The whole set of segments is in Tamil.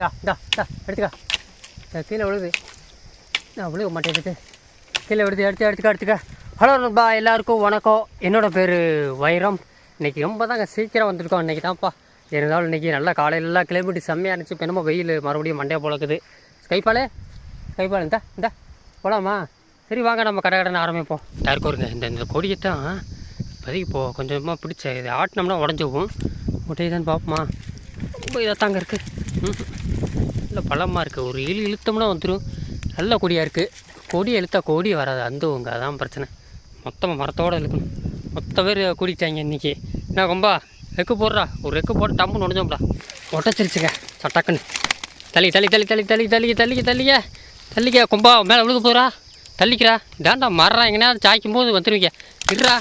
டா டா டா எடுத்துக்கா. கீழே விழுது நான் விழுக மாட்டேங்குது கீழே விழுது எடுத்து எடுத்துக்கா எடுத்துக்க. ஹலோ நண்பா எல்லாருக்கும் வணக்கம். என்னோட பேர் வைரம். இன்னைக்கு ரொம்ப தாங்க சீக்கிரம் வந்திருக்கோம். இன்றைக்கி தான்ப்பா. இருந்தாலும் இன்றைக்கி நல்லா காலையிலலாம் கிளைமேட் செம்மையாக இருந்துச்சு. இப்போ என்னமோ வெயில் மறுபடியும் மண்டையை போலக்குது ஸ்கைப்பாலே ஸ்கைப்பால் இந்தா இந்தா. போகலாமா சரி வாங்க நம்ம கடை கடன் ஆரம்பிப்போம். யாருக்கும் இருங்க இந்த இந்த கொடியை தான் இப்போதைக்கு இப்போது கொஞ்சமாக பிடிச்ச இது ஆட்டினோம்னா உடஞ்சி போகும் முட்டையை தான் பார்ப்போமா. ரொம்ப இதாக தாங்க இருக்குது ம் நல்ல பழமாக இருக்குது ஒரு இழு இழுத்தோம்னா வந்துடும் நல்ல கொடியாக இருக்குது கொடி இழுத்தா கொடி வராது. அந்த உங்க அதான் பிரச்சனை. மொத்தமாக மரத்தோடு இழுக்கணும். மொத்த பேர் குடிச்சாங்க இன்றைக்கி என்ன கொம்பா? ரெக்கு போடுறா. ஒரு ரெக்கு போட்டு டம்புன்னு உடஞ்சோம்டா. உடச்சிருச்சுங்க. சட்டக்குன்னு. தள்ளி தள்ளி தள்ளி தள்ளி தள்ளி தள்ளி தள்ளிக்க தள்ளிக்க. தள்ளிக்க கொம்பா மேலே விழுக போகிறா தள்ளிக்கிறா. தாண்டா மரம் எங்கேனா சாய்க்கும் போது வந்துடுவீங்க இருறா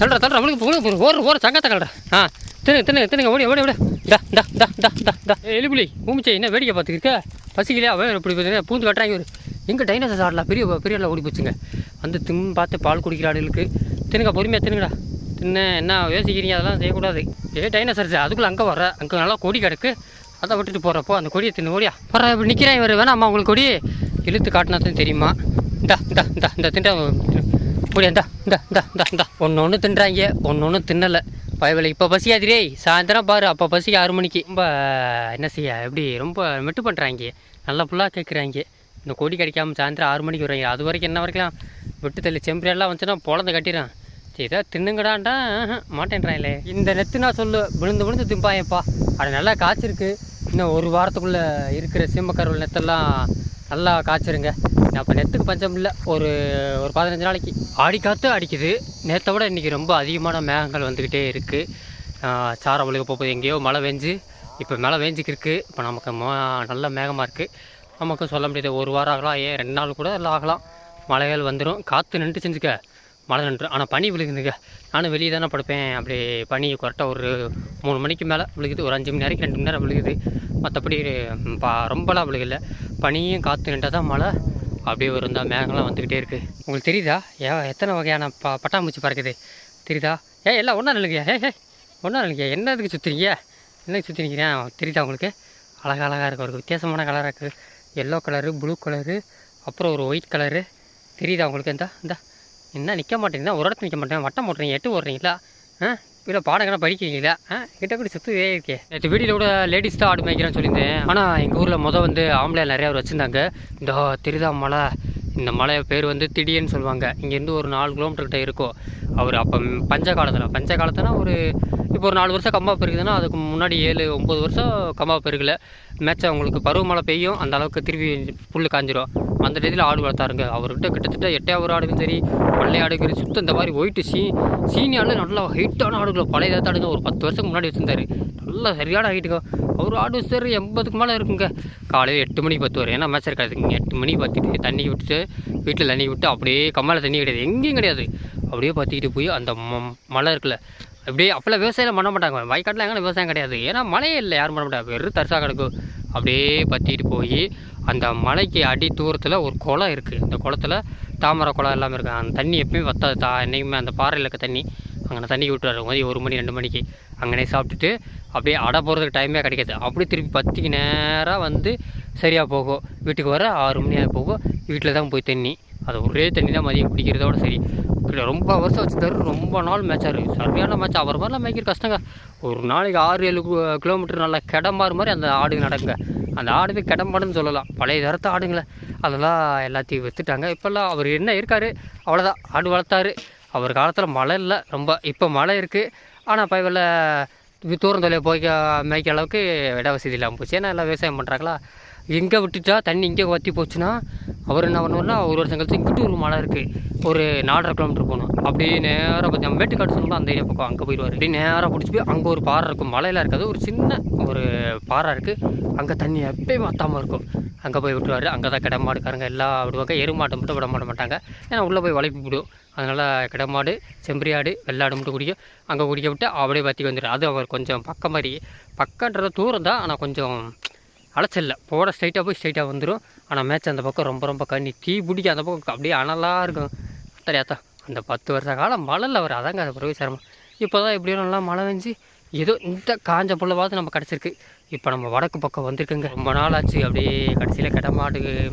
தள்ளுறா தள்ளுறா விழுக விழுக போகிற ஓர சங்கத்தை கல்றா ஆ. தின்னுங்க தின்னு தின்னுங்க ஓடி ஓடி ஓடி டா டா டா டா டா டா எலிபுலி பூமிச்சை என்ன வேடிக்கை பார்த்துக்கிருக்க பசிக்கலையா அவன் இப்படி பார்த்தீங்கன்னா பூந்து கட்டுறாங்க ஒரு எங்கே டைனோசர் ஆடலாம் பெரிய பெரிய ஓடி போச்சுங்க வந்து திம் பார்த்து பால் குடிக்கிற ஆளுகளுக்கு தின்னுங்க பொறுமையாக தின்னுங்கடா தின்ன என்ன யோசிக்கிறீங்க அதெல்லாம் செய்யக்கூடாது ஏ டைனோசர்ஸ் அதுக்குள்ளே அங்கே வர அங்கே நல்லா கொடி கிடக்கு அதை விட்டுட்டு போகிறப்போ அந்த கொடியை தின்னு ஓடியா வர இப்படி நிற்கிறேன் இவர் வேணாம்மா உங்களுக்கு கொடி இழுத்து காட்டினாதான் தெரியுமா இந்தா இந்தா இந்தா இந்த திண்டா ஓடியா இந்தா இந்தா இந்தா இந்தா இந்தா ஒன்று ஒன்று தின்றாங்க ஒன்று ஒன்று தின்னலை பயவில்லை. இப்போ பசியாதிரே சாயந்தரம் பாரு அப்போ பசிக்கு ஆறு மணிக்கு. ரொம்ப என்ன செய்ய எப்படி ரொம்ப மெட்டு பண்ணுறாங்க நல்லா ஃபுல்லாக கேட்குறாங்க இந்த கொடி கிடைக்காம சாயந்தரம் ஆறு மணிக்கு வருவாங்க. அது வரைக்கும் என்ன வரைக்கும் விட்டு தள்ளி செம்பரியெல்லாம் வந்துச்சுன்னா பொழந்து கட்டிடுறான் சரி இதை தின்னுங்கடான்டா. ஆஹ், மாட்டேன்றாங்களே இந்த நெத்து நான் சொல்லு. விழுந்து விழுந்து திம்பாயப்பா. அது நல்லா காய்ச்சிருக்கு. இன்னும் ஒரு வாரத்துக்குள்ளே இருக்கிற சீமக்கருவல் நெத்தெல்லாம் நல்லா காய்ச்சிருங்க. அப்போ நெத்துக்கு பஞ்சம் இல்லை. ஒரு ஒரு பதினஞ்சு நாளைக்கு. ஆடி அடிக்குது. நேற்றை விட இன்றைக்கி ரொம்ப அதிகமான மேகங்கள் வந்துக்கிட்டே இருக்குது சாரம் ஒழுக போகுது. எங்கேயோ மழை பெஞ்சு இப்போ மழை பெஞ்சிக்கிருக்கு. இப்போ நமக்கு மோ நல்ல மேகமாக இருக்குது நமக்கும் சொல்ல முடியாது. ஒரு வாரம் ஆகலாம். ஏன்? ரெண்டு நாள் கூட எல்லாம் ஆகலாம். மழைகள் வந்துடும் காற்று நின்று செஞ்சுக்க மழை நின்று. ஆனால் பனி விழுகுதுங்க. நானும் வெளியே தானே படுப்பேன். அப்படி பனி கரெக்டாக ஒரு மூணு மணிக்கு மேலே விழுகுது. ஒரு அஞ்சு மணி நேரம் ரெண்டு மணி நேரம் விழுகுது. மற்றபடி பா ரொம்பலாம் விழுகல. பனியும் காற்று நின்றால் தான் மழை. அப்படியே ஒரு இந்த மேகம்லாம் வந்துக்கிட்டே இருக்குது உங்களுக்கு தெரியுதா? ஏ எத்தனை வகையான ப பட்டாம்பூச்சி பறக்குது? தெரியுதா? ஏ எல்லாம் ஒன்றா நில்லுங்க. ஏ ஏ ஒன்றா நில்லுங்க. என்னதுக்கு சுற்றுறீங்க என்னதுக்கு சுற்றி நிற்கிறேன் தெரியுதா உங்களுக்கு? அழகா அழகாக இருக்குது ஒரு வித்தியாசமான கலராக இருக்குது எல்லோ கலரு ப்ளூ கலரு அப்புறம் ஒரு ஒயிட் கலரு தெரியுதா உங்களுக்கு? இந்த இந்த. என்ன நிற்க மாட்டேங்குதா? ஒரு இடத்துல நிற்க மாட்டேன் வட்டம் போட்டுறீங்க எட்டு ஓடுறீங்களா ஆ? இல்லை பாடங்கள்லாம் படிக்கிறீங்களா? ஆ? கிட்ட கூட சுற்றுவே இருக்கே. நேற்று வீடியில் கூட லேடிஸ் தான் ஆடு மேய்க்கிறேன்னு சொல்லியிருந்தேன். ஆனால் எங்கள் ஊரில் மொதல் வந்து ஆம்பளை நிறையா வச்சுருந்தாங்க. இந்த திருதா மலை இந்த மலை பேர் வந்து திடீர்னு சொல்லுவாங்க. இங்கேருந்து ஒரு நாலு கிலோமீட்டர்கிட்ட இருக்கும். அவர் அப்போ பஞ்ச காலத்தில் பஞ்ச காலத்துனா ஒரு இப்போ ஒரு நாலு வருஷம் கம்பா பெருகுதுன்னா அதுக்கு முன்னாடி ஏழு ஒம்பது வருஷம் கம்பா பெருகல மேட்ச் அவங்களுக்கு பருவமழை பெய்யும் அந்த அளவுக்கு திருப்பி புல் காஞ்சிரும். அந்த டயத்தில் ஆடு வளர்த்தாருங்க. அவர்கிட்ட கிட்டத்தட்ட எட்டையாவது ஆடுகளும் சரி பழைய ஆடுகள் சுத்தம் இந்த மாதிரி ஒயிட்டு சீ சீனி நல்லா ஹைட்டான ஆடுகளை பழைய ஆடுங்க ஒரு பத்து வருஷத்துக்கு முன்னாடி வச்சுருந்தாரு. நல்லா சரியான ஹைட்டுங்க அவர் ஆடு சரி எண்பதுக்கு மேலே இருக்குங்க. காலையில் எட்டு மணிக்கு பத்து வரும் ஏன்னா மேட்ச் இருக்காதுங்க எட்டு மணிக்கு பார்த்துட்டு தண்ணி விட்டுட்டு வீட்டில் தண்ணி விட்டு அப்படியே கம்மாவில் தண்ணி கிடையாது. எங்கேயும் கிடையாது. அப்படியே பார்த்துக்கிட்டு போய் அந்த ம- மலை இருக்குல்ல அப்படியே அப்போல்லாம் விவசாயம் பண்ண மாட்டாங்க. வயக்காட்டில் எங்கே விவசாயம் கிடையாது. ஏன்னா மழையே இல்லை. யாரும் பண்ண மாட்டாங்க. வெறும் தரிசாக கிடக்கும் அப்படியே பற்றிட்டு போய் அந்த மலைக்கு அடி தூரத்தில் ஒரு குளம் இருக்குது அந்த குளத்துல தாமரை குளம் எல்லாமே இருக்குது அந்த தண்ணி எப்பயுமே வத்தாது. தா என்றைக்குமே அந்த பாறையில் இருக்க தண்ணி அங்கே தண்ணி விட்டுறாரு மதியம் ஒரு மணி ரெண்டு மணிக்கு அங்கனே சாப்பிட்டுட்டு அப்படியே அடை போகிறதுக்கு டைமே கிடைக்காது. அப்படியே திருப்பி பத்துக்கு நேராக வந்து சரியாக போகும். வீட்டுக்கு வர ஆறு மணி ஆகி போகும். வீட்டில் தான் போய் தண்ணி. அது ஒரே தண்ணி தான் மதியம் குடிக்கிறதோட சரி. ரொம்ப வருஷம் வச்சுருந்தாரு ரொம்ப நாள் மேட்சாரு சரியான மேட்ச் அவர் மாதிரிலாம் மேய்க்கிற கஷ்டங்க. ஒரு நாளைக்கு ஆறு ஏழு கிலோமீட்டர் நல்லா கிடம்பாறு மாதிரி அந்த ஆடுங்க நடக்குங்க. அந்த ஆடுவே கிடம்பாடுன்னு சொல்லலாம். பழைய தரத்து ஆடுங்களை. அதெல்லாம் எல்லாத்தையும் விற்றுட்டாங்க இப்போல்லாம் அவர் என்ன இருக்கார்? அவ்வளோதான் ஆடு வளர்த்தாரு. அவர் காலத்தில் மழை இல்லை. ரொம்ப இப்போ மழை இருக்குது ஆனால் பைவில் தூரம் தொலைய போய்க்க மேய்க்க அளவுக்கு இட வசதி இல்லாமல் போச்சு. ஏன்னா எல்லாம் விவசாயம் பண்ணுறாங்களா எங்கே விட்டுட்டா தண்ணி இங்கே வற்றி போச்சுன்னா அவர் என்ன பண்ணுவார்னா ஒரு வருஷம் கழிச்சு இங்கிட்டு ஒரு மலை இருக்குது ஒரு நாலரை கிலோமீட்டர் போகணும். அப்படியே நேராக பார்த்து நம்ம மேட்டுக்காடு சொன்னோம்னா அந்த ஏரியா பக்கம் அங்கே போயிடுவார். அப்படியே நேராக பிடிச்சி போய் அங்கே ஒரு பாறை இருக்கும். மலையில் இருக்காது ஒரு சின்ன ஒரு பாறை இருக்குது அங்கே தண்ணி எப்பயும் வத்தாமல் இருக்கும். அங்கே போய் விட்டுருவாரு. அங்கே தான் கிடமாடுக்காரங்க எல்லாம் விடுவாங்க. எருமாட்டை மட்டும் விட மாட்ட மாட்டாங்க. ஏன்னா உள்ளே போய் வளைப்பி விடும் அதனால் கிடமாடு செம்பரியாடு வெள்ளாடு மட்டும் குடிக்கும். அங்கே குடிக்க விட்டு அப்படியே பற்றி வந்துடும் அது அவர் கொஞ்சம் பக்கம் மாதிரி. பக்கன்றது தூரம் தான் ஆனால் கொஞ்சம் அலைச்சல்ல. போட ஸ்ட்ரைட்டாக போய் ஸ்ட்ரைட்டாக வந்துடும் ஆனால் மேட்ச் அந்த பக்கம் ரொம்ப ரொம்ப கண்ணி. தீ பிடிக்க அந்த பக்கம். அப்படியே அனலாக இருக்கும். தெரியாதா அந்த பத்து வருஷ காலம் மழையில் அவர். அதாங்க அது பிறகு சிரமம் இப்போ தான் எப்படியோ நல்லா மழை பெஞ்சு ஏதோ இந்த காஞ்ச புல்ல பார்த்து நம்ம கிடச்சிருக்கு. இப்போ நம்ம வடக்கு பக்கம் வந்திருக்குங்க. ரொம்ப நாள் ஆச்சு. அப்படியே கடைசியில் கிட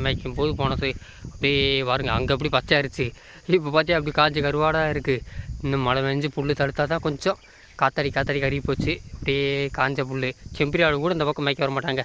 மேய்க்கும் போது போனது. அப்படியே வாருங்க அங்கே அப்படி பச்சையாயிருச்சு இப்போ பார்த்தியா அப்படி காஞ்சி கருவாடாக இருக்குது இன்னும் மழை பெஞ்சு புல் தடுத்தா தான் கொஞ்சம் காத்தாடி காத்தாடி கறி போச்சு. அப்படியே காஞ்ச புல் செம்பிரி ஆடு கூட இந்த பக்கம் மேய்க்க வர மாட்டாங்க.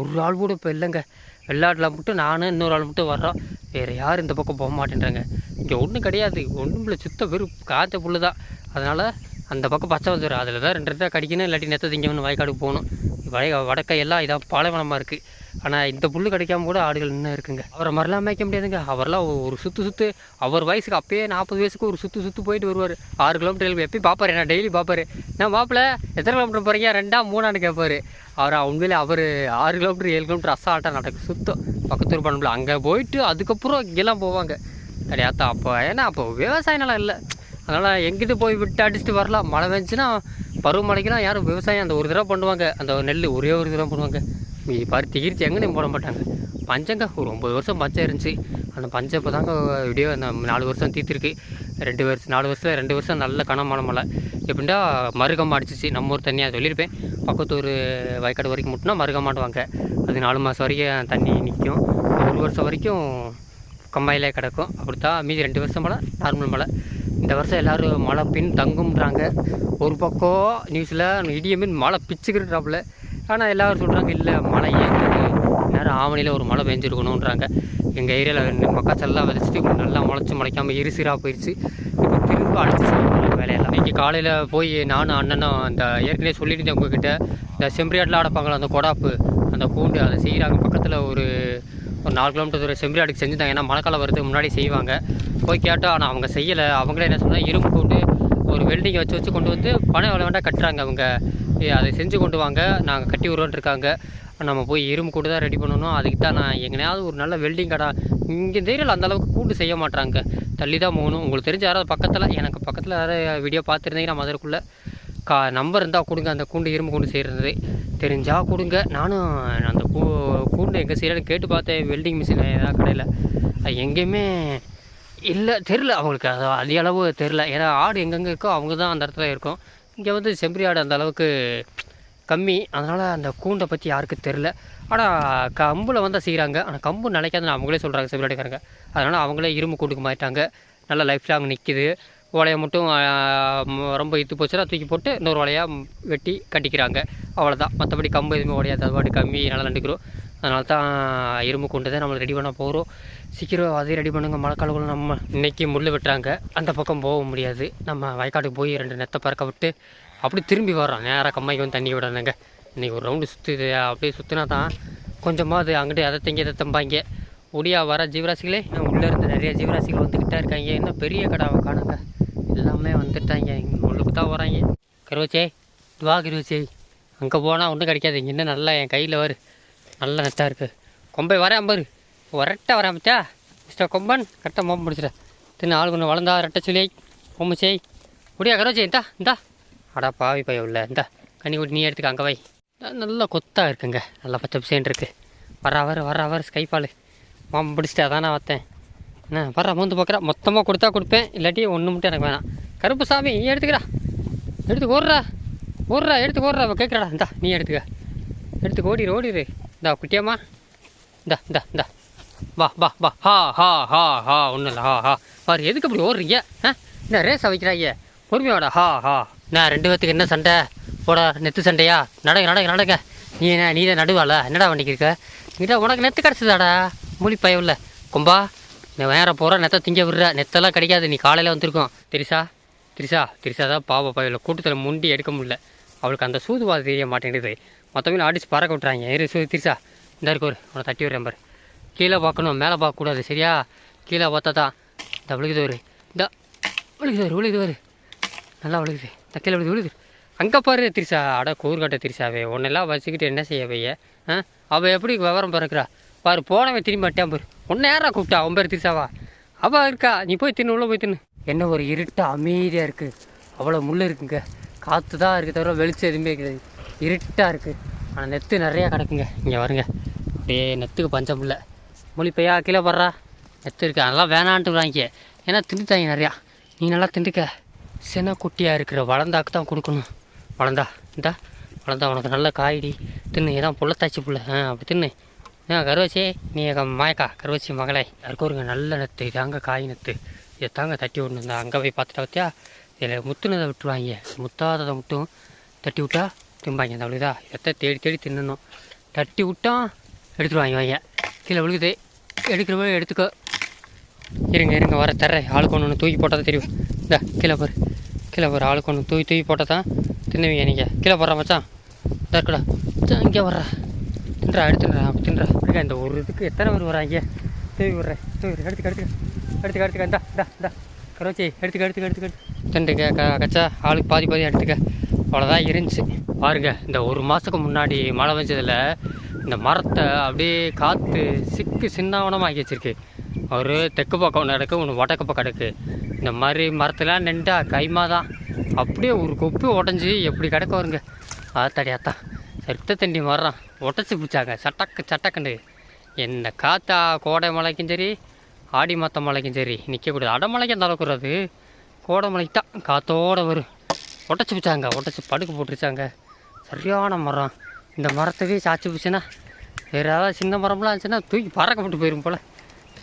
ஒரு ஆள் கூட இப்போ இல்லைங்க. வெள்ளாட்டில் மட்டும் நானும் இன்னொரு ஆள் மட்டும் வர்றோம். வேறு யாரும் இந்த பக்கம் போக மாட்டேன்றாங்க. இங்கே ஒன்றும் கிடையாது. ஒன்றும் இல்லை சுத்த வெறும் காய்ச்ச புல் தான் அதனால் அந்த பக்கம் பச்சை வந்துடும் அதில் தான் ரெண்டு ரெண்டாக கடிக்கணும். இல்லாட்டி நெத்த வயக்காடு வயக்காடுக்கு போகணும். வய வடக்க எல்லாம் இதான் பாலைவனமாக இருக்குது ஆனால் இந்த புல் கிடைக்காம கூட ஆடுகள் இன்னும் இருக்குங்க. அவரை மாதிரிலாம் மேய்க்க முடியாதுங்க. அவரெல்லாம் ஒரு சுற்று சுற்று அவர் வயசுக்கு அப்பயே நாற்பது வயசுக்கு ஒரு சுற்று சுற்று போயிட்டு வருவார். ஆறு கிலோமீட்டர் எப்பயும் பார்ப்பாரு நான் டெய்லி பார்ப்பாரு நான் மாப்பிள்ள எத்தனை கிலோமீட்டர் போகிறீங்க ரெண்டா மூணான்னு கேட்பாரு அவர் உண்மையிலே அவர் ஆறு கிலோமீட்டர் ஏழு கிலோமீட்டர் அசால்ட்டாக நடக்கும் சுத்தம். பக்கத்தூர் பண்ணல அங்கே போயிட்டு அதுக்கப்புறம் இங்கெல்லாம் போவாங்க. கிடையாது அப்போ ஏன்னா அப்போ விவசாய நிலம் இல்லை. அதனால் எங்கிட்டு போய் விட்டு அடிச்சுட்டு வரலாம்? மழை வந்துச்சுன்னா பருவமழைக்குலாம் யாரும் விவசாயம் அந்த ஒரு தடவை பண்ணுவாங்க. அந்த நெல் ஒரே ஒரு தடவை பண்ணுவாங்க. மீதி பருத்தி கிருத்தி எங்கேயும் போட மாட்டாங்க. பஞ்சங்க ஒரு ஒம்பது வருஷம் பஞ்சம் இருந்துச்சு. அந்த பஞ்சம் இப்போ தாங்க விடியோ அந்த நாலு வருஷம் தீர்த்துருக்கு. ரெண்டு வருஷம் நாலு வருஷம் ரெண்டு வருஷம் நல்ல கனமான மழை எப்படின்னா மருகம் அடிச்சிச்சு. நம்ம ஊர் தண்ணியாக சொல்லியிருப்பேன். பக்கத்து ஒரு வயக்காடு வரைக்கும் மட்டும்னா மருகம் மாட்டுவாங்க அது நாலு மாதம் வரைக்கும் தண்ணி நிற்கும் ஒரு வருஷம் வரைக்கும் கம்மாயிலே கிடக்கும். அப்படித்தான் மீதி ரெண்டு வருஷம் மழை நார்மல் மழை. இந்த வருஷம் எல்லோரும் மழை பின் தங்கும்ன்றாங்க. ஒரு பக்கம் நியூஸில் இடிய மீன் மழை பிச்சுக்கிட்டாப்புல ஆனால் எல்லோரும் சொல்கிறாங்க இல்லை மழை நேரம் ஆவணியில் ஒரு மழை பெஞ்சிருக்கணுன்றாங்க எங்கள் ஏரியாவில் மக்காச்சல்லாம் விதைச்சிட்டு நல்லா முளைச்சி முளைக்காமல் இருசிராக போயிடுச்சு இப்போ திரும்ப அடிச்சு வேலையெல்லாம் இன்றைக்கி காலையில் போய் நானும் அண்ணனும் அந்த ஏற்கனவே சொல்லியிருந்தேன் உங்ககிட்ட இந்த செம்பரியாட்டில் அடைப்பாங்களா அந்த கொடாப்பு அந்த கூண்டு அதை செய்கிறாங்க பக்கத்தில் ஒரு ஒரு நாலு கிலோமீட்டர் தூரம் செம்பரியாட்டுக்கு செஞ்சுட்டாங்க ஏன்னா மழைக்காலம் வரதுக்கு முன்னாடி செய்வாங்க. போய் கேட்டால் ஆனால் அவங்க செய்யலை. அவங்களே என்ன சொன்னால் இரும்பு கூண்டு ஒரு வெல்டிங்கை வச்சு வச்சு கொண்டு வந்து பணம் வேலை வேண்டாம் கட்டுறாங்க அவங்க. அதை செஞ்சு கொண்டு வாங்க. நாங்கள் கட்டி விடுறோன்ட்டு இருக்காங்க நம்ம போய் இரும்பு கூண்டு தான் ரெடி பண்ணணும். அதுக்கு தான் நான் எங்கேயாவது ஒரு நல்ல வெல்டிங் கடை. இங்கே தெரியல அந்த அளவுக்கு கூண்டு செய்ய மாட்டாங்க தள்ளி தான் போகணும். உங்களுக்கு தெரிஞ்ச யாராவது பக்கத்தில் எனக்கு பக்கத்தில் யாராவது வீடியோ பார்த்துருந்தீங்கன்னா மதுரைக்குள்ளே கா நம்பர் இருந்தால் கொடுங்க. அந்த கூண்டு இரும்பு கூண்டு செய்கிறது தெரிஞ்சால் கொடுங்க. நானும் அந்த கூ கூண்டு எங்கே செய்யறேன்னு கேட்டு பார்த்தேன். வெல்டிங் மிஷின் ஏதாவது கடையில். அது எங்கேயுமே இல்லை. தெரில அவங்களுக்கு அது அதிக அளவு தெரில ஏன்னா ஆடு எங்கெங்கே இருக்கோ அவங்க தான் அந்த இடத்துல இருக்கும். இங்கே வந்து செம்பரி ஆடு அந்த அளவுக்கு கம்மி. அதனால் அந்த கூண்டை பற்றி யாருக்கும் தெரில ஆனால் கம்பில் வந்தால் செய்கிறாங்க ஆனால் கம்பு நினைக்காதுன்னு அவங்களே சொல்கிறாங்க செம்பரி ஆடுக்காரங்க. அதனால் அவங்களே இரும்பு கூண்டுக்கு மாறிட்டாங்க. நல்லா லைஃப் லாங் நிற்கிது ஓலையை மட்டும் ரொம்ப இத்து போச்சுன்னா தூக்கி போட்டு இன்னொரு ஓலையாக வெட்டி கட்டிக்கிறாங்க. அவ்வளோதான் மற்றபடி கம்பு எதுவுமே ஓடையாது. அது பாட்டு கம்மி நல்லா நண்டுக்கிறோம். அதனால தான் இரும்பு கொண்டு தான் நம்மளை ரெடி பண்ண போகிறோம் சீக்கிரம் அதே ரெடி பண்ணுங்க. மழைக்காலக்குள்ள நம்ம இன்றைக்கி முள் வெட்டுறாங்க. அந்த பக்கம் போக முடியாது. நம்ம வயக்காட்டுக்கு போய் ரெண்டு நெத்தை பறக்க விட்டு அப்படி திரும்பி வர்றோம். நேராக கம்மாய்க்கு வந்து தண்ணி விடணுங்க. இன்றைக்கி ஒரு ரவுண்டு சுற்றுது அப்படியே சுற்றினா தான் கொஞ்சமாவது அங்கிட்டு அதை தங்கி அதை தம்பாங்க. ஒடியா வர ஜீவராசிகளே உள்ளே இருந்து நிறைய ஜீவராசிகள் வந்துக்கிட்டே இருக்காங்க. இன்னும் பெரிய கடாவை காணுங்க. எல்லாமே வந்துட்டாங்க. இங்கே உள்ளுக்கு தான் வராங்க. கருவச்சே வா கருவச்சே. அங்கே போனால் ஒன்றும் கிடைக்காது இங்கே இன்னும் நல்லா என் கையில் வரு. நல்ல நெட்டாக இருக்குது கொம்பை வரேன் பாரு ஒரட்டாக வரேன் மச்சா மிஸ்டர் கொம்பன் கரெக்டாக மோப்பம் பிடிச்சிட தின்னு ஆள் கொஞ்சம் வளர்ந்தா ரெட்டை சொல்லி பொம்மை செய். முடியா கரோச்சி இந்தா இந்தா. அடா பாவி பைய உள்ள. இந்தா கண்ணி கூட்டி நீ எடுத்துக்க அங்கே வை. நல்லா கொத்தாக இருக்குங்க. நல்லா பச்சை பிசைன் இருக்குது வர அவர் வர அவர் ஸ்கைப்பால் மாமன் பிடிச்சிட்டு அதானே வத்தேன் என்ன வர மூந்து பார்க்குறா. மொத்தமாக கொடுத்தா கொடுப்பேன். இல்லாட்டி ஒன்று மட்டும் எனக்கு வேணாம். கருப்பு சாமி நீ எடுத்துக்கிறா எடுத்து ஓடுறா. ஓடுறா எடுத்து ஓடுறா. கேட்குறாடா இந்தா நீ எடுத்துக்க. எடுத்து ஓடிடு ஓடிடு இந்த குட்டியாம்மா இந்த இந்த இந்த வா வா வா ஹா ஹா ஹா ஹா ஒன்றும் இல்லை ஹா ஹா பாரு எதுக்கு அப்படி ஓடுறீங்க ஆ என்ன ரேஸ் வைக்கிறாங்க பொறுமையோட ஹா ஹா நான் ரெண்டு பேத்துக்கு என்ன சண்டை போடா நெத்து சண்டையா நடங்க நடங்க நடங்க நீ என்ன நீ தான் நடுவாள என்னடா வண்டிக்கு இருக்க இங்கிட்ட உனக்கு நெத்து கிடச்சிதாடா மூலி பயவில்ல கொம்பா நீ வேற போகிற நெத்தை திங்க விடுற நெத்தெல்லாம் கிடைக்காது நீ காலையில் வந்திருக்கோம் தெரிசா திரிசா திரிசா தான் பாவ பயவில் கூட்டத்தில் முண்டி எடுக்க முடியல அவளுக்கு அந்த சூதுவாத தெரிய மாட்டேங்குது மற்றவங்க ஆடிச்சு பறக்க விட்றாங்க இரு சு திருசா. இந்த இருக்கு ஒரு. உன்னை தட்டி விடுறேன் பாரு. கீழே பார்க்கணும் மேலே பார்க்கக்கூடாது சரியா? கீழே பார்த்தா தான். இந்த விழுகுது ஒரு. இந்த விழுகுது ஒரு விழுகுது ஒரு. நல்லா விழுகுது. இந்த கீழே விழுது விழுகுது. அங்கே பாரு திரிசா. அட கூறுகட்ட திரிசாவே. உன்னெல்லாம் வச்சுக்கிட்டு என்ன செய்ய வைய? ஆ? அவள் எப்படி விவரம் பிறக்கிறா? பாரு போனவன் திரும்பி மாட்டேன் பாரு. உன்னை யாரா கூப்பிட்டா? அவன் பேர் திரிசாவா? அவள் இருக்கா. நீ போய் தின்னு உள்ளே போய் தின்னு. என்ன ஒரு இருட்டு அமைதியாக இருக்குது அவ்வளோ முள் இருக்குங்க. காற்று தான் இருக்குது தவிர வெளிச்சம் எதுவுமே இருக்குது இருட்டாக இருக்குது ஆனால் நெத்து நிறையா கிடக்குங்க. இங்கே வருங்க அப்படியே நெத்துக்கு பஞ்சம் இல்லை. மொழிப்பையா கீழே படுறா. நெத்து இருக்கு. அதெல்லாம் வேணான்ட்டு வாங்கிக்க. ஏன்னா திண்டுட்டாங்க நிறையா. நீ நல்லா திண்டுக்க சின்ன குட்டியாக இருக்கிற வளர்ந்தாக்கு தான் கொடுக்கணும். வளர்ந்தா இந்தா. வளர்ந்தா உனக்கு நல்ல காய்டி. தின்னு. ஏதான் புள்ளத்தாச்சி புள்ள. ஆ அப்படி தின்னு. ஆ கருவச்சி? நீ மாயக்கா கருவச்சி மகளே. யாருக்கும் நல்ல நெத்து இது அங்கே காய் நெத்து இதை தாங்க தட்டி விடணும். அங்கே போய் பார்த்துட்டா பார்த்தியா இதில் முத்துனதை விட்டுருவாங்க. முத்தாததை மட்டும். தட்டி விட்டா திம்பாங்க இந்த அவ்வளோதா இதை தேடி தேடி தின்னணும். தட்டி விட்டான் எடுத்துருவாங்க வாங்க கீழே விழுகுது. எடுக்கிறவ எடுத்துக்கோ. இருங்க இருங்க வர தர்றேன். ஆளுக்கு ஒன்று ஒன்று தூக்கி போட்டால் தான் தெரியும். இந்த கீழே பாரு. கீழே பாரு ஆளுக்கு ஒன்று தூக்கி தூக்கி போட்டால் தான் தின்னுவீங்க நீங்கள் கீழே போடுற மச்சான். இதா இங்கே வர்ற. தின்றா எடுத்துன்றா அப்படி தின்றா. இருங்க இந்த ஒரு இதுக்கு எத்தனை பேர் வராங்க? தூவி விட்றேன் தூவி எடுத்துக்க எடுத்துக்க. எடுத்துக்க எடுத்துக்க. இந்தா இந்தா இந்தா. கரோச்சி எடுத்துக்க எடுத்துக்க எடுத்துக்க. திண்டுக்க க கச்சா. ஆளுக்கு பாதி பாதி எடுத்துக்க. அவ்வளோதான் இருந்துச்சு. பாருங்க இந்த ஒரு மாதத்துக்கு முன்னாடி மழை பெஞ்சதில் இந்த மரத்தை அப்படியே காற்று சிக்கு சின்னாவனமாக்கி வச்சிருக்கு. ஒரு தெற்கு பக்கம் ஒன்று கிடக்கு ஒன்று வடக்கு பக்கம் கிடக்கு. இந்த மாதிரி மரத்தெல்லாம் நின்றா கைமா தான் அப்படியே ஒரு கொப்பு உடஞ்சி எப்படி கிடக்க வருங்க ஆத்தாடியாத்தான் செத்த தண்டி மரம் உடச்சி பிடிச்சாங்க சட்டக்கு சட்டக்குண்டு என்ன காற்றா கோடை மலைக்கும் சரி ஆடி மாத்த மலைக்கும் சரி நிற்கக்கூடாது அடமலைக்கு அந்த அளவுக்கு கோடை மலைக்கு தான் காற்றோடு வரும். உடச்சி பிச்சாங்க உடச்சி படுக்க போட்டுருச்சாங்க. சரியான மரம். இந்த மரத்தவே சாச்சி போச்சுன்னா வேறு ஏதாவது சின்ன மரம்லாம் இருந்துச்சுன்னா தூக்கி பறக்கப்பட்டு போயிடும் போல்.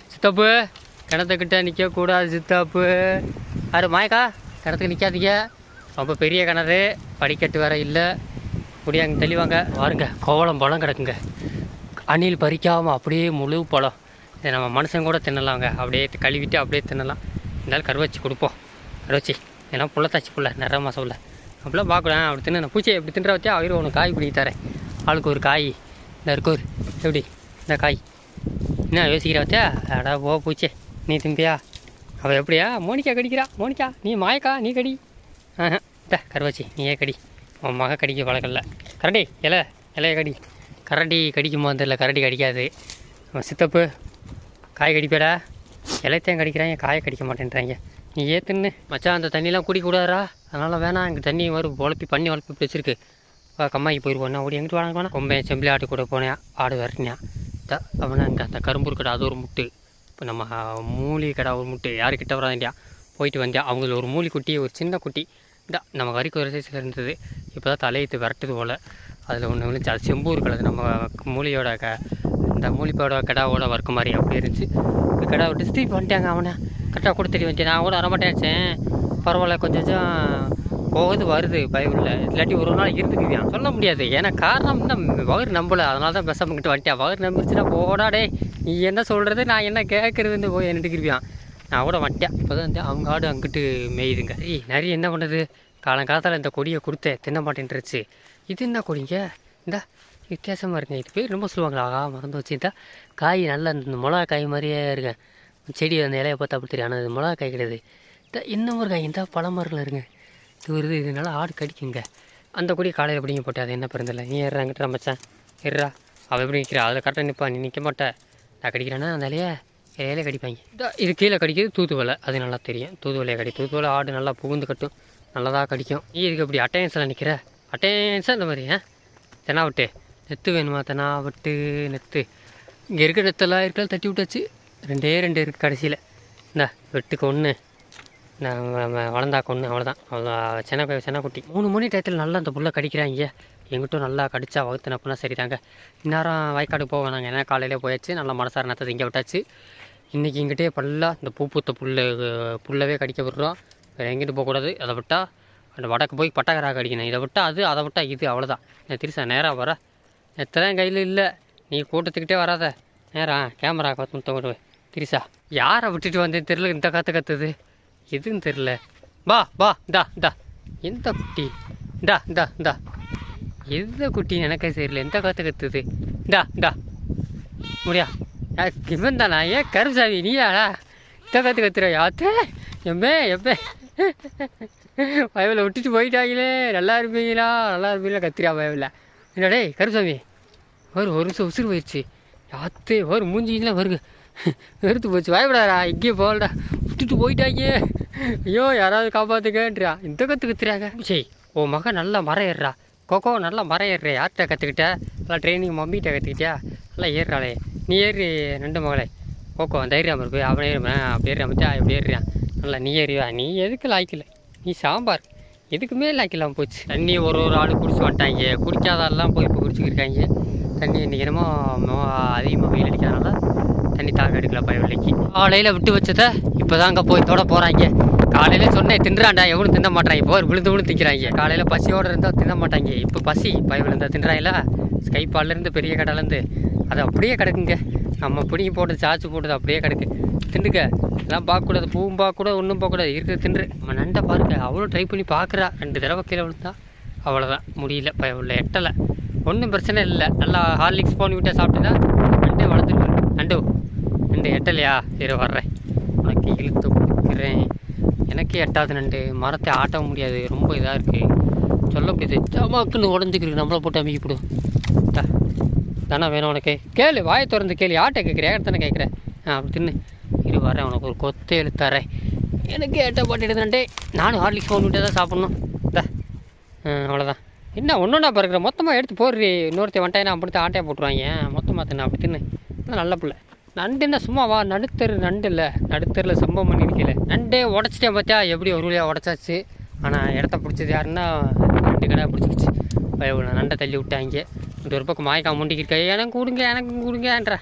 சித்தப்பு கிணத்துக்கிட்ட நிற்கக்கூடாது சித்தப்பு. யாரு மாயக்கா? கிணத்துக்கு நிற்காதீங்க ரொம்ப பெரிய கிணறு படிக்கட்டு வேற இல்லை. முடியாங்க தெளிவாங்க. வாருங்க கோவளம் பழம் கிடக்குங்க. அணில் பறிக்காமல் அப்படியே முழு பழம். இதை நம்ம மனுஷன் கூட தின்னலாங்க. அப்படியே கழுவிட்டு அப்படியே தின்னலாம். இருந்தாலும் கருவச்சி கொடுப்போம். கருவச்சி. இதெல்லாம் புள்ளத்தாச்சி புள்ள நிறைய மாதம் உள்ள. அப்படிலாம் பார்க்கலாம் அப்படி தின்னு பூச்சியை எப்படி தின்ற வச்சா அவரு உனக்கு காய் பிடிக்க தரேன். ஆளுக்கு ஒரு காய். இந்த இருக்கோர். எப்படி? இந்த காய். என்ன யோசிக்கிற வச்சா அடா போ பூச்சே நீ திம்பியா? அவள் எப்படியா? மோனிக்கா கடிக்கிறா. மோனிக்கா நீ மாயக்கா? நீ கடி. ஆஹா இந்த கருவாச்சி. நீயே கடி. உன் மக கடிக்க பழக்கம்ல கரடி இலை. இலைய கடி. கரடி கடிக்கும் போது இல்லை கரடி கடிக்காது சித்தப்பு. காய் கடிப்பேடா. இலைத்தையும் கடிக்கிறாங்க. காயை கடிக்க மாட்டேன்றாங்க. நீ ஏற்றுன்னு மச்சான் அந்த தண்ணியெலாம் குடிக்கூடாதா அதனால் வேணாம் இங்கே தண்ணி வரும் உழப்பி பண்ணி உழப்பி பிடிச்சிருக்கு வச்சிருக்கு. வா கம்மாய்க்கு போயிடுவோம் ஓடி எங்கிட்டு வாங்க வேணாம் கொம்பேன் செம்பிளி ஆட்டு கூட போனேன். ஆடு வரட்டினேன். த அப்படின்னா இங்கே அந்த கரும்பூர் கடை அது ஒரு முட்டு. இப்போ நம்ம மூலிகை கடை ஒரு முட்டு. யாருக்கிட்ட கிட்ட வராண்டியா போயிட்டு வந்தேன் அவங்கள ஒரு மூலி குட்டி ஒரு சின்ன குட்டி. இந்த நம்ம வரைக்கும் ஒரு சைஸில் இருந்தது. இப்போ தான் தலையத்து விரட்டுது போல். அதில் ஒன்று விழுந்துச்சு. அது செம்பூர் கடை நம்ம மூலியோட க இந்த மூலிப்போட கடாவோட வர்க்க மாதிரி அப்படி இருந்துச்சு. இந்த கடை விட்டு திருப்பி பண்ணிட்டாங்க அவனை. கரெக்டாக கொடுத்துட்டு வந்துச்சு நான் கூட வரமாட்டேன் பரவாயில்ல கொஞ்சம் கொஞ்சம் போகுது வருது பயமில்ல இல்லாட்டி ஒரு நாள் இருந்துக்குவியான் சொல்ல முடியாது. ஏன்னா காரணம் தான் வயிறு நம்பலை. அதனால தான் பெசம்கிட்ட வந்துட்டேன். வயிறு நம்பிருச்சுன்னா போடாடே நீ என்ன சொல்கிறது நான் என்ன கேட்குறதுன்னு போய் என்னட்டுக்கிருவியான் நான் கூட வந்துட்டேன். இப்போ தான் வந்து அவங்க ஆடு அங்கிட்டு மேயுதுங்க. ஏய் நிறைய என்ன பண்ணுது? காலங்காலத்தில் இந்த கொடியை கொடுத்தேன் தின்ன மாட்டேன்ருச்சு இது என்ன கொடிங்க? இந்த வித்தியாசமாக இருக்குங்க. இது பேர் ரொம்ப சொல்லுவாங்களா. ஆகா மறந்து வச்சுட்டா காய் நல்லா இந்த மிளகா காய் மாதிரியே இருக்கேன் செடி அந்த இலையை பார்த்தா அப்படி தெரியும். ஆனால் இது மிளகா காய் கிடையாது. இன்னும் ஒரு காய் இந்த பழமரத்தில் இருங்க. இது வருது இதனால ஆடு கடிக்குங்க. அந்த கொடி காலையில் எப்படிங்க போட்டு? அது என்ன பிறந்தில்ல நீ ஏறாங்கிட்ட மச்சான். ஏறா அவள் எப்படி நிற்கிறா அதில் கரெக்டாக நிற்பா நீ நிற்க மாட்டே. நான் கடிக்கிறேன்னா அந்த இலையை இலையில கடிப்பாங்க. இதோ கீழே கடிக்கிறது தூதுவலை அது நல்லா தெரியும். தூதுவலையை கடி தூதுவலை ஆடு நல்லா புகுந்து கட்டும். நல்லதாக கடிக்கும். நீ இதுக்கு இப்படி அட்டையன்ஸில் நிற்கிற அட்டையன்ஸாக இந்த மாதிரி ஆ? தெனா விட்டு நெத்து வேணுமா? தெனா விட்டு நெத்து. இங்கே இருக்க நெத்தெல்லாம் இருக்கலாம் தட்டி விட்டாச்சு. ரெண்டே ரெண்டு இருக்குது கடைசியில். இந்தா வெட்டுக்கு ஒன்று நான் வளர்ந்தாக்க ஒன்று அவ்வளோதான் அவ்வளோ சென்னை சென்னை குட்டி மூணு மணி டயத்தில் நல்லா அந்த புல்லை கடிக்கிறாங்க. எங்கிட்டும் நல்லா கடிச்சா வகுத்து நப்புனா சரிதாங்க. இந்நேரம் வயக்காடு போவோம் நாங்கள் ஏன்னா காலையிலே போயாச்சு. நல்லா மனசார நேரத்தை இங்கே விட்டாச்சு. இன்றைக்கி இங்கிட்டே பல்லாக இந்த பூ பூத்த புல் புல்லவே கடிக்க விடுறோம். வேறு எங்கிட்டு போகக்கூடாது. அதை விட்டால் அந்த வடக்கு போய் பட்டாக்கராக கடிக்கணும் இதை விட்டால் அது அதை விட்டால் இது அவ்வளோதான் நான் திருசா நேராக வர. எத்தனை கையில் இல்லை. நீ கூட்டத்துக்கிட்டே வராத. நேரா கேமரா கற்று விடுவேன் கிரிசா யாரை விட்டுட்டு வந்தேன் தெரில இந்த காற்று கத்துது. எதுன்னு தெரில பா பா இந்தா இந்தா. எந்த குட்டி? இந்தா இந்தா இந்தா. எந்த குட்டி எனக்கே தெரியல. எந்த காற்று கத்துது? இந்தா இந்தா. முடியா? இவன் தானா? ஏன் கருசாமி நீயாடா? இந்த காற்று கத்துற யாத்தே எம்மே எப்பே பயவில் விட்டுட்டு போயிட்டாங்களே. நல்லா இருப்பீங்களா? நல்லா இருப்பீங்களா? கத்திரியா பயவில்? என்னடே கருசாமி. ஒரு ஒரு நிமிஷம் உசுறு போயிடுச்சு யாத்தே ஒரு மூஞ்சிலாம் வருங்க வெறுத்து போச்சு. பயப்படாதா இங்கேயே போகலடா. விட்டுட்டு போயிட்டாங்க ஐயோ யாராவது காப்பாற்றுக்கன்றா இந்த கற்றுக்குறாங்க சரி ஓ மகன் நல்லா மரம் ஏறுறா கொக்கோ நல்லா மரம் ஏறுற யார்கிட்ட கற்றுக்கிட்ட நல்லா ட்ரைனிங் மம்மிகிட்ட கற்றுக்கிட்டியா நல்லா ஏறுறாளே. நீ ஏறி ரெண்டு மகளே. கொக்கோ தைரியம் இருக்கு அவன் ஏறுவேன் அப்படி ஏறி அமைச்சா எப்படி ஏறுறான் நல்லா நீ ஏறியா நீ எதுக்கு லாய்க்கல? நீ சாம்பார். எதுக்குமே லாய்க்கலாம் போச்சு. தண்ணி ஒரு ஒரு ஆள் குடிச்சு வந்துட்டாங்க குடிக்காதெல்லாம் போய் இப்போ குடிச்சிக்கிருக்காங்க தண்ணி இன்றைக்கி என்னமோ அதிகமாக வெயில் அடிக்காதனால தண்ணி தாக எடுக்கல பயவில்லைக்கு காலையில் விட்டு வச்சதை இப்போ தாங்க போய் தொட போகிறாங்க காலையில் சொன்னேன் தின்றாண்டா? எவனும் தின்ன மாட்டாங்க இப்போ ஒரு விழுந்து விழுந்து திக்கிறாங்க காலையில் பசியோடு இருந்தால் தின்ன மாட்டாங்க. இப்போ பசி பய விழுந்தா தின்றாங்களா? ஸ்கைப்பாலேருந்து பெரிய கடையிலேருந்து அது அப்படியே கிடக்குங்க. நம்ம பிடிங்கி போட்டு சாச்சு போட்டது அப்படியே கிடக்கு. திண்டுக்க எல்லாம் பார்க்கக்கூடாது. பூவும் பார்க்கக்கூடாது ஒன்றும் பார்க்கக்கூடாது. இருக்கிற தின்று. நம்ம நண்டை பாருங்க. அவ்வளோ ட்ரை பண்ணி பார்க்குறா. ரெண்டு தடவை கீழே விழுந்தா அவ்வளோதான் முடியல பய. உள்ள எட்டலை. ஒன்றும் பிரச்சனை இல்லை. நல்லா ஹார்லிக்ஸ் போன் விட்டால் சாப்பிட்டுனா நண்டே வளர்த்துட்டு நண்டு நண்டு எட்டலையா? சரி வர்றேன். உனக்கு இழுத்து கொடுக்குறேன். எனக்கே எட்டாவது நண்டு. மரத்தை ஆட்ட முடியாது. ரொம்ப இதாக இருக்குது சொல்ல முடியாது. ஜமாக்குன்னு உடஞ்சிக்கிருக்கு. நம்மளை போட்டு அமைக்கிவிடும் தானே வேணும் உனக்கு? கேளு. வாயை திறந்து கேளு. ஆட்டை கேட்குறேன் தானே கேட்குறேன் ஆ அப்படி தின்னு. இரு வரேன் உனக்கு ஒரு கொத்தை எழுத்தாரேன் எனக்கு ஏட்ட போட்டுடுதுண்டே நானும் ஹார்லிக்ஸ் ஃபோன் விட்டு தான் சாப்பிட்ணும். தா அவ்வளோதான் என்ன ஒன்றுனா பிறகுற மொத்தமாக எடுத்து போடுறி. இன்னொருத்த வந்துட்டேன் அப்படி தான் ஆட்டையை போட்டுருவாங்க. மொத்தமாக தின்னு. அப்படி தின்னு. நல்ல பிள்ளை. நண்டு என்ன சும்மா வா நடுத்தரு நண்டு இல்லை. நடுத்தரில் சம்பவம் பண்ணியிருக்கல. நண்டே உடச்சிட்டேன் பார்த்தா எப்படி ஒரு வழியாக உடச்சாச்சு? ஆனால் இடத்த பிடிச்சது யாருன்னா நண்டு கடை பிடிச்சிக்கிச்சு. பயவுல நண்டை தள்ளி விட்டாங்க. இந்த ஒரு பக்கம் மாய்க்கா முண்டிக்கிட்டு எனக்கு கொடுங்க எனக்கு கொடுங்கன்ற.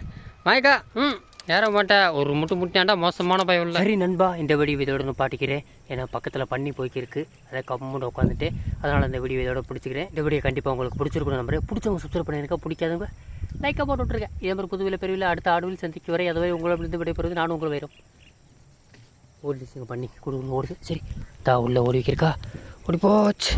மாய்க்கா ம். ஏற மாட்டேன் ஒரு முட்டு முட்டியாண்டா மோசமான பயம் இல்லை சரி நண்பா இந்த வீடியோ இதோட நான் பாட்டிக்கிறேன் ஏன்னா பக்கத்தில் பண்ணி போய்க்கிருக்கு. அதை கம்முன்னு உட்காந்துட்டு அதனால் அந்த வீடியோ இதோட பிடிச்சிக்கிறேன். இந்த வீடியோ கண்டிப்பாக உங்களுக்கு பிடிச்சிருக்கணும் நம்புறேன். பிடிச்சவங்க சப்ஸ்கிரைப் பண்ணியிருக்கா பிடிக்காதவங்க லைக்காக போட்டு விட்ருக்கேன் இதே மாதிரி புதுவில் பெருவில் அடுத்த ஆடுவில் சந்திக்கு வரை அதுவரை உங்களிடமிருந்து விடைபெறுவது நானும் உங்களை வரும் ஓடி பண்ணி கொடுக்கணும் ஓடுது சரி தா உள்ள ஓடி வைக்கிறக்கா ஓடி போச்சு